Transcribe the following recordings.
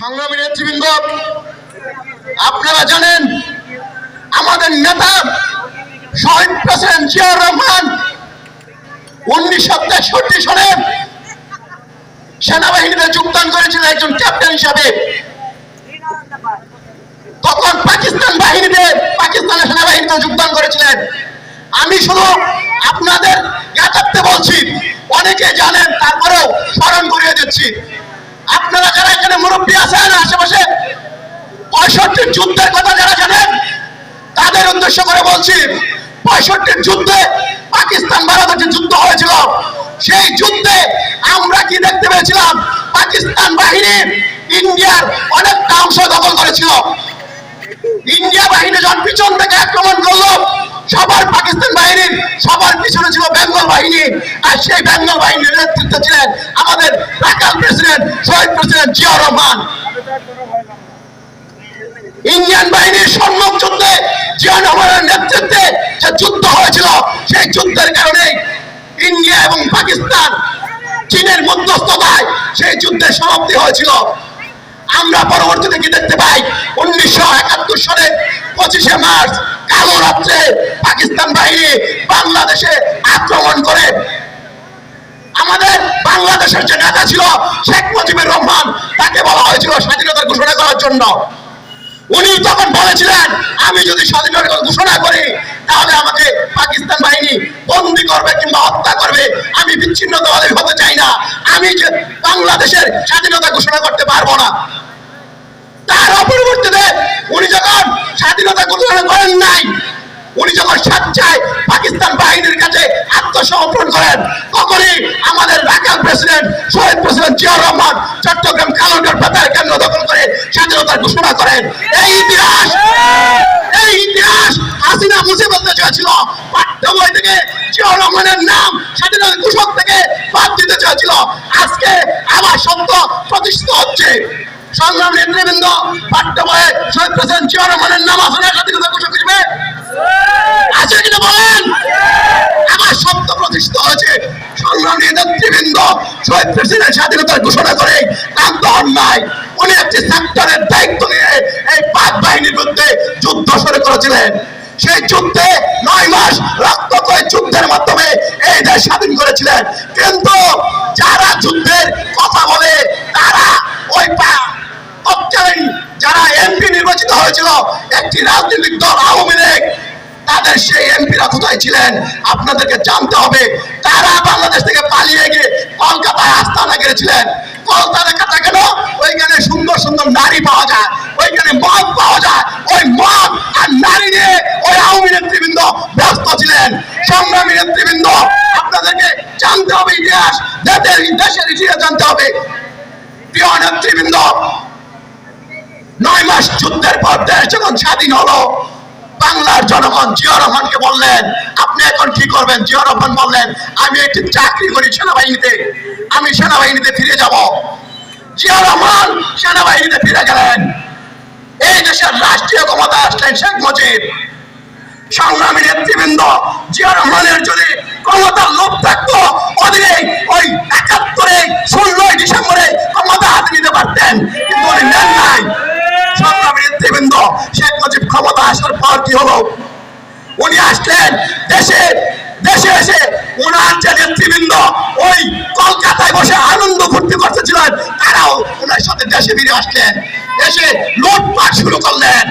সংগ্রামী নেতৃবৃন্দ, আপনারা জানেন আমাদের নেতা শহীদ প্রেসিডেন্ট জিয়াউর রহমান উনিশশো তেষট্টি সালে সেনাবাহিনীতে যোগদান করেছিলেন একজন ক্যাপ্টেন হিসাবে। তখন পাকিস্তান বাহিনীতে, পাকিস্তানের সেনাবাহিনীতে যোগদান করেছিলেন। আমি শুধু আপনাদের জ্ঞাতার্থে বলছি, অনেকে জানেন, তারপরেও স্মরণ করিয়ে দিচ্ছি। আপনারা যারা এখানে মুরব্বী আছেন, আশেপাশে পঁয়ষট্টির যুদ্ধের কথা যারা জানেন, তাদের উদ্দেশ্য করে বলছি পঁয়ষট্টির যুদ্ধে পাকিস্তান ভারতের যে যুদ্ধ হয়েছিল, সেই যুদ্ধে আমরা কি দেখতে পেয়েছিলাম? পাকিস্তান বাহিনী ইন্ডিয়ার অনেকটা অংশ দখল করেছিল। ইন্ডিয়া বাহিনী যখন পিছন থেকে আক্রমণ করল সবার পাকিস্তান বাহিনীর, সবার পিছনে ছিল বেঙ্গল বাহিনী। আর সেই বেঙ্গল বাহিনীর নেতৃত্বে ছিলেন আমাদের রাকাল প্রেসিডেন্ট, শহীদ প্রেসিডেন্ট জিয়া রহমান। ইন্ডিয়ান বাহিনীর সম্মুখ যুদ্ধে জিয়া রহমানের নেতৃত্বে যে যুদ্ধ হয়েছিল, সেই যুদ্ধের কারণে ইন্ডিয়া এবং পাকিস্তান চীনের মধ্যস্থতায় সেই যুদ্ধের সমাপ্তি হয়েছিল। আমরা পরবর্তীতে কি দেখতে পাই? উনিশশো একাত্তর সালে পঁচিশে মার্চ, কালো রাত্রে পাকিস্তান বাহিনী বাংলাদেশে আক্রমণ করে। আমাদের বাংলাদেশের যে নেতা ছিল শেখ মুজিবুর রহমান, তাকে বলা হয়েছিল স্বাধীনতা ঘোষণা করার জন্য। উনি তখন বলেছিলেন, আমি যদি স্বাধীনতা ঘোষণা করি, তাহলে আমাকে পাকিস্তান বাহিনী বন্দি করবে কিংবা হত্যা করবে। আমি বিচ্ছিন্নতাবাদী হতে চাই না। আমি যে বাংলাদেশের স্বাধীনতা ঘোষণা করতে পারব না। তার পরিবর্তে উনি যখন স্বাধীনতা ঘোষণা করেন নাই, উনি যখন স্বেচ্ছায় পাকিস্তান বাহিনীর কাছে আত্মসমর্পণ করেন, তখনই আমাদের রাকাল প্রেসিডেন্ট, শহীদ প্রেসিডেন্ট জিয়া রহমান চট্টগ্রাম কালন্ডার বেতার কেন্দ্র দখল করে স্বাধীনতার ঘোষণা করেন। এই ইতিহাস এই ইতিহাস হাসিনা মুছে চেয়েছিল। পাঠ্য বই থেকে জিয়া রহমানের নাম স্বাধীনতা ঘোষক থেকে বাদ দিতে চেয়েছিল। আজকে আবার সত্য প্রতিষ্ঠিত হচ্ছে। সংগ্রাম নেতৃবৃন্দ পাঠ্য বইয়ে শহীদ হোসেন জিয়া রহমানের নাম আসলে স্বাধীনতা ঘোষক করবে আছে কিনা বলেন? আমার সত্য প্রতিষ্ঠিত হয়েছে। সংগ্রামী নেতৃবৃন্দ শহীদ প্রেসিডেন্ট স্বাধীনতার ঘোষণা করে ক্লান্ত হন নাই। উনি একটি সেক্টরের দায়িত্ব নিয়ে এই পাক বাহিনীর বিরুদ্ধে যুদ্ধ শুরু করেছিলেন। সেই যুদ্ধে নয় মাস রক্ত করে যুদ্ধের মাধ্যমে এই দেশ স্বাধীন করেছিলেন। কিন্তু যারা যুদ্ধের কথা বলে, তারা ওই তৎকালীন যারা এমপি নির্বাচিত হয়েছিল, একটি রাজনৈতিক দল, আওয়ামী লীগ তাদের সেই এমপিরা কোথায় ছিলেন? আপনাদেরকে জানতে হবে। তারা বাংলাদেশ থেকে পালিয়ে গিয়ে কলকাতায় আস্তানা গেছিলেন কলকাতা ওইখানে সুন্দর সুন্দর নারী পাওয়া যায়। ওইখানে মদ পাওয়া যায়। ওই মদ আর নারী নিয়ে ওই আওয়ামী নেতৃবৃন্দ ব্যস্ত ছিলেন। সংগ্রামী নেতৃবৃন্দ, আপনাদেরকে জানতে হবে ইতিহাস। দেশের দেশের ইতিহাস জানতে হবে। প্রিয় নেতৃবৃন্দ, নয় মাস যুদ্ধের পর দেশ যখন স্বাধীন হলো বাংলার জনগণ জিয়া রহমানকে বললেন, আপনি এখন কি করবেন? জিয়া রহমান বললেন, আমি একটি চাকরি করি সেনাবাহিনীতে। আমি সেনাবাহিনীতে ফিরে যাব। জিয়া রহমান সেনাবাহিনীতে ফিরে গেলেন। এই দেশের রাষ্ট্রীয় ক্ষমতা আসলেন শেখ মুজিব। সংগ্রামী নেতৃবৃন্দ জিয়া রহমানের যদি ক্ষমতার লোভ থাকতো অধীনে ওই একাত্তরে ষোলোই ডিসেম্বরে ক্ষমতা হাতে নিতে পারতেন কিন্তু উনি নেন নাই সংগ্রামী নেতৃবৃন্দ শেখ মুজিব ক্ষমতা আসার পর কি হলো? উনি আসলেন দেশে দেশে এসে ওনার যে নেতৃবৃন্দ, ওই কলকাতায় বসে আনন্দ ফুর্তি করতেছিলেন। তারাও ওনার সাথে দেশে ফিরে আসলেন। এসে লোটপাট শুরু করলেন।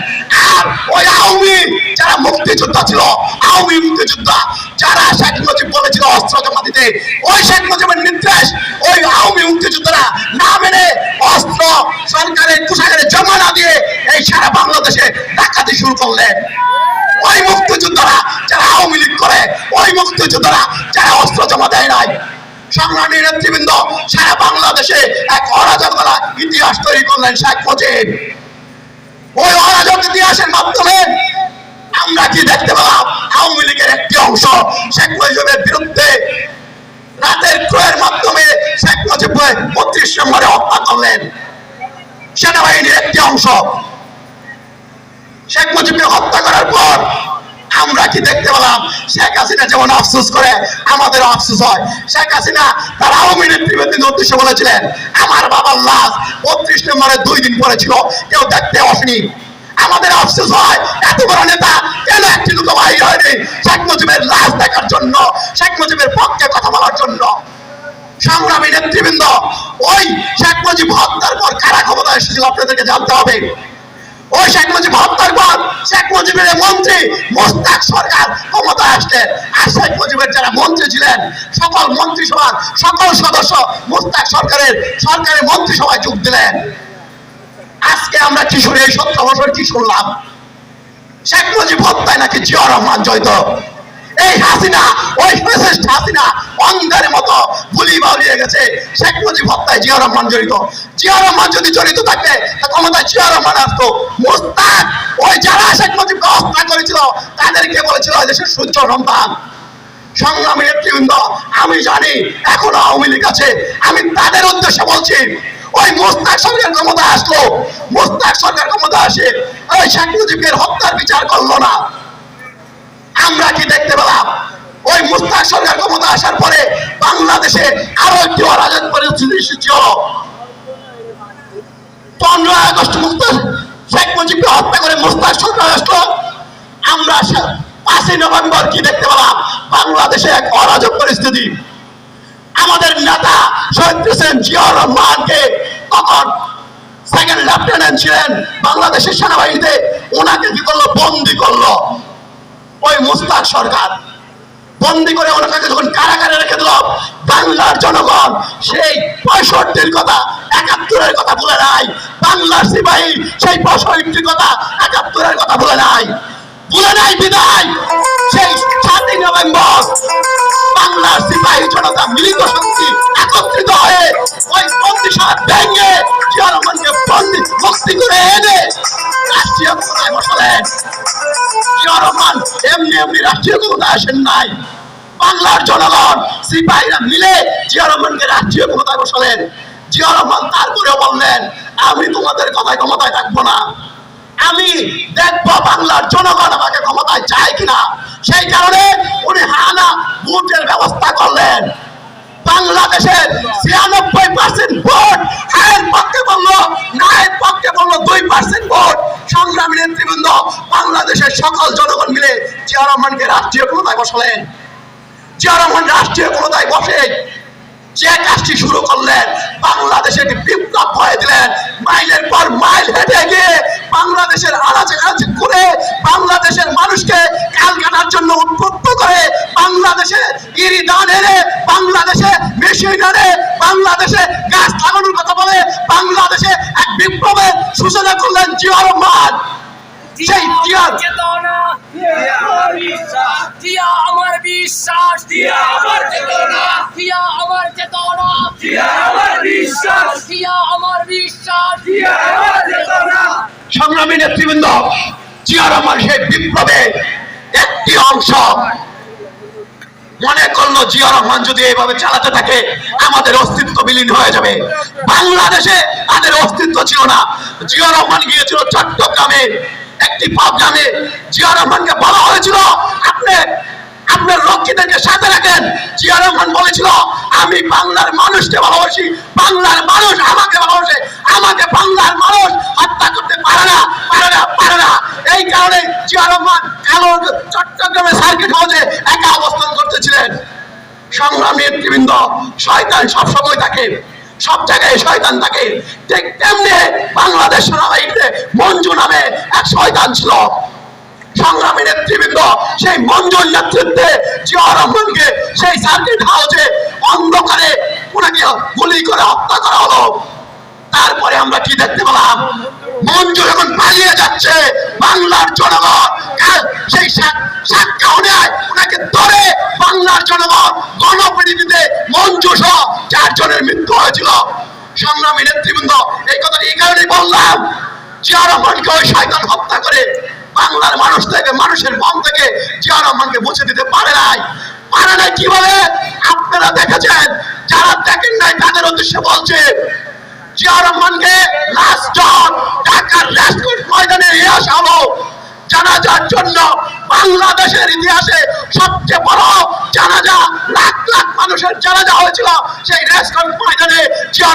ওই আওয়ামী যারা মুক্তিযোদ্ধা ছিল, আওয়ামী মুক্তিযোদ্ধা, যারা শেখ মুজিব বলেছিল অস্ত্র জমা দিতে, ওই শেখ মুজিবের নির্দেশ, ওই আওয়ামী মুক্তিযোদ্ধারা না মেনে অস্ত্র সরকারের কুশাগারে জমা না দিয়ে এই সারা বাংলাদেশে ডাকাতি শুরু করলেন। ওই মুক্তিযোদ্ধারা যারা আওয়ামী লীগ করে, ওই মুক্তিযোদ্ধারা যারা অস্ত্র জমা দেয় নাই। সংগ্রামী নেতৃবৃন্দ সারা বাংলাদেশে এক অরাজকতা ইতিহাস তৈরি করলেন শেখ মুজিব। ওই অরাজক ইতিহাসের মাধ্যমে। আমরা কি দেখতে পেলাম? আওয়ামী লীগের একটি অংশ শেখ মুজিবের বিরুদ্ধে রাতের ক্রয়ের মাধ্যমে শেখ মুজিব বত্রিশ নম্বরে হত্যা করলেন। সেনাবাহিনীর একটি অংশ। শেখ মুজিবকে হত্যা করার পর আমরা কি দেখতে পেলাম? শেখ হাসিনা যেমন আফসোস করে আমাদের আফসোস হয়। শেখ হাসিনা তার আওয়ামী নেতৃবৃন্দের উদ্দেশ্যে বলেছিলেন, আমার বাবার লাশ বত্রিশ নম্বরে দুই দিন পরে ছিল কেউ দেখতে আসেনি। আমাদের আফসোস হয়, এত বড় নেতা কেন একটি লোক বাহির হয়নি? শেখ মুজিবের লাশ দেখার জন্য, শেখ মুজিবের পক্ষে কথা বলার জন্য। সংগ্রামী নেতৃবৃন্দ, ওই শেখ মুজিব হত্যার পর কারা ক্ষমতা এসেছিল আপনাদেরকে জানতে হবে। ওই শেখ মুজিব শেখ মুজিবের মন্ত্রী শেখ মুজিবের মন্ত্রী ছিলেন, সকল সকল সদস্য মোস্তাক সরকারের সরকারের মন্ত্রিসভায় যোগ দিলেন। আজকে আমরা কি শুনে? এই সত্য বছর কি শুনলাম? শেখ মুজিব হত্যায় নাকি জিয়া রহমান জড়িত? এই হাসিনা, ওই ফেসিস্ট হাসিনা অন্ধের মতো গুলি বাউলিয়ে গেছে। শেখ মুজিব হত্যায় জিয়া রহমান জড়িত। জিয়া রহমান যদি জড়িত থাকে ক্ষমতায় জিয়া রহমান আসতো। মুস্তাক, ওই যারা শেখ মুজিবকে হত্যা করেছিল, তাদেরকে বলেছিল এই দেশের সূর্য সন্তান। সংগ্রামী নেতৃবৃন্দ, আমি জানি, এখনও আওয়ামী লীগ আছে। আমি তাদের উদ্দেশ্যে বলছি, ওই মোস্তাক সরকার ক্ষমতা আসলো। মোস্তাক সরকার ক্ষমতা আসে ওই শেখ মুজিবের হত্যার বিচার করল না। আমরা কি দেখতে পেলাম? ওই মুস্তাক সরকার ক্ষমতা আসার পরে বাংলাদেশে আরও একটি অরাজক পরিস্থিতি হলো। পনেরো আগস্ট মুস্তাক শেখ মুজিবকে হত্যা করে মুস্তাক সরকার আসলো। আমরা পাঁচই নভেম্বর কি দেখতে পেলাম? বাংলাদেশে এক অরাজক পরিস্থিতি। আমাদের নেতা শহীদ হোসেন জিয়াউর রহমানকে তখন সেকেন্ড লেফটেন্যান্ট ছিলেন। বাংলাদেশের সেনাবাহিনীতে ওনাকে কি করল? বন্দি করল। ওই মুস্তাক সরকার বন্দি করে ওনাকে যখন কারাগারে রেখে দিল, বাংলার জনগণ সেই পঁয়ষট্টির কথা, একাত্তরের কথা বলে নাই। বাংলার সিপাহী সেই পঁয়ষট্টির কথা, একাত্তরের কথা বলে নাই। বলে নাই বিদায়। সেই সাতই নভেম্বর বাংলার সিপাহী জনতা মিলিত শক্তি একত্রিত হয়ে ওই বন্দিশালা ভেঙে বন্দি করে এনে রাষ্ট্রীয় ক্ষমতায় বসালেন। রহমান এমনি এমনি রাষ্ট্রীয় ক্ষমতা আসেন নাই। বাংলার জনগণ সিপাহীরা মিলে জিয়া রাষ্ট্রীয় ক্ষমতায় বসালেন। জিয়া রহমান তারপরেও বললেন, আমি তোমাদের কথায় ক্ষমতায় থাকব না। আমি দেখব বাংলার জনগণ আমাকে ক্ষমতায় চায় কিনা। সেই কারণে উনি হানা ভোটের ব্যবস্থা করলেন। বাংলাদেশের ছিয়ানব্বই পার্সেন্ট ভোট হায়ের পক্ষে বলল নায়ের পক্ষে বলল দুই পার্সেন্ট ভোট সংগ্রামী নেতৃবৃন্দ বাংলাদেশের সকল জনগণ মিলে জিয়া রহমানকে রাষ্ট্রীয় ক্ষমতায় বসালেন। জিয়া রহমান রাষ্ট্রীয় ক্ষমতায় বসে যে কাজটি শুরু করলেন, বাংলাদেশে একটি বিপ্লব করে দিলেন। মাইলের পর মাইল হেঁটে গিয়ে বাংলাদেশের আনাচে কানাচে ঘুরে বাংলাদেশের মানুষকে কাল কাটার জন্য উদ্বুদ্ধ করে বাংলাদেশে ইরি দান এনে, বাংলাদেশে মেশিন এনে বাংলাদেশে গাছ লাগানোর কথা বলে বাংলাদেশে এক বিপ্লবের সূচনা করলেন জিয়া রহমান। সেই চেতনা দিয়া আমার বিশ্বাস দিয়া আমার চেতনা দিয়া আমার চেতনা দিয়া আমার বিশ্বাস দিয়া আমার বিশ্বাস দিয়া আমার চেতনা সংগ্রামী নেতৃবৃন্দ জিয়া রহমান সেই বিপ্লবে একটি অংশ। মনে করল জিয়া রহমান যদি এইভাবে চালাতে থাকে আমাদের অস্তিত্ব বিলীন হয়ে যাবে। বাংলাদেশে আমাদের অস্তিত্ব ছিল না। জিয়া রহমান গিয়েছিল চট্টগ্রামে। একটি প্রোগ্রামে জিয়া রহমানকে বলা হয়েছিল, আপনি, আপনার রক্ষীদেরকে সাথে রাখেন। জিয়া রহমান বলেছিল, আমি বাংলার মানুষকে ভালোবাসি, বাংলার মানুষ আমাকে ভালোবাসে, আমাকে বাংলার মানুষ হত্যা করতে পারে না পারে না পারে না। এই কারণে জিয়া রহমান কালো চট্টগ্রামে সার্কিট হাউসে একা অবস্থান করতেছিলেন। সংগ্রাম নেতৃবৃন্দ, শয়তান সবসময় থাকে, সব জায়গায় শয়তান থাকে। ঠিক তেমনি বাংলাদেশ সেনাবাহিনীতে মঞ্জু নামে এক শয়তান ছিল। সংগ্রামী নেতৃবৃন্দ সেই মঞ্জুর নেতৃত্বে জিয়া রহমানকে সেই সার্কিট হাউসে অন্ধকারে ওনাকে গুলি করে হত্যা করা হলো। তারপরে আমরা কি দেখতে পেলাম? মঞ্জু যখন পালিয়ে যাচ্ছে, বাংলার জনগণ সেই সা- সাক্ষাৎ নেয়, ওনাকে ধরে বাংলার জনগণ গণপিড়িতে মঞ্জু সহ চারজনের মৃত্যু হয়েছিল। সংগ্রামী নেতৃবৃন্দ, এই কথাটি এই কারণেই বললাম জিয়া রহমানকে ওই শয়তান হত্যা করে বাংলার মানুষ থেকে, মানুষের মন থেকে জিয়া রহমানকে মুছে দিতে পারে নাই। পারে নাই কীভাবে? আপনারা দেখেছেন, যারা দেখেন নাই, তাদের উদ্দেশ্যে বলছে, জিয়া রহমানকে লাস্ট ঢাকার রেস্টুরেন্ট ময়দানে নিয়ে আসা হলো জানাজার জন্য বাংলাদেশের ইতিহাসে সবচেয়ে বড় জানাজা লাখ লাখ মানুষের জানাজা হয়েছিল সেই রেসকন ময়দানে জিয়া